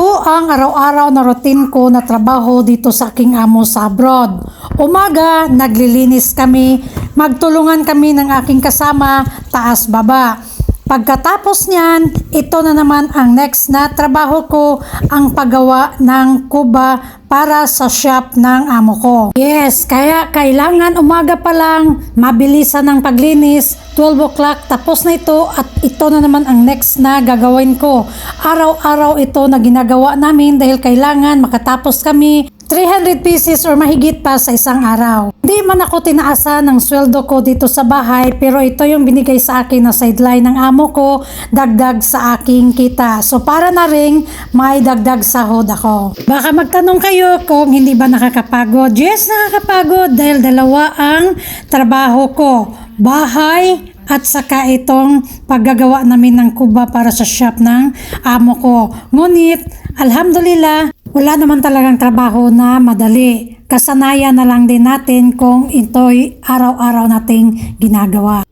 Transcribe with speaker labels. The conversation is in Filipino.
Speaker 1: Ito ang araw-araw na routine ko na trabaho dito sa aking amo sa abroad. Umaga, naglilinis kami, magtulungan kami ng aking kasama, taas-baba. Pagkatapos niyan, ito na naman ang next na trabaho ko, ang paggawa ng kuba para sa shop ng amo ko. Yes, kaya kailangan umaga pa lang, mabilisan ng paglinis, 12 o'clock, tapos na ito at ito na naman ang next na gagawin ko. Araw-araw ito na ginagawa namin dahil kailangan makatapos kami 300 pieces or mahigit pa sa isang araw. Hindi man ako tinaasan ng sweldo ko dito sa bahay pero ito yung binigay sa akin na sideline ng amo ko dagdag sa aking kita. So para na ring may dagdag sahod ako. Baka magtanong kayo kung hindi ba nakakapagod. Yes, nakakapagod dahil dalawa ang trabaho ko. Bahay at saka itong paggagawa namin ng kuba para sa shop ng amo ko. Ngunit, alhamdulillah, wala naman talagang trabaho na madali. Kasanayan na lang din natin kung ito'y araw-araw nating ginagawa.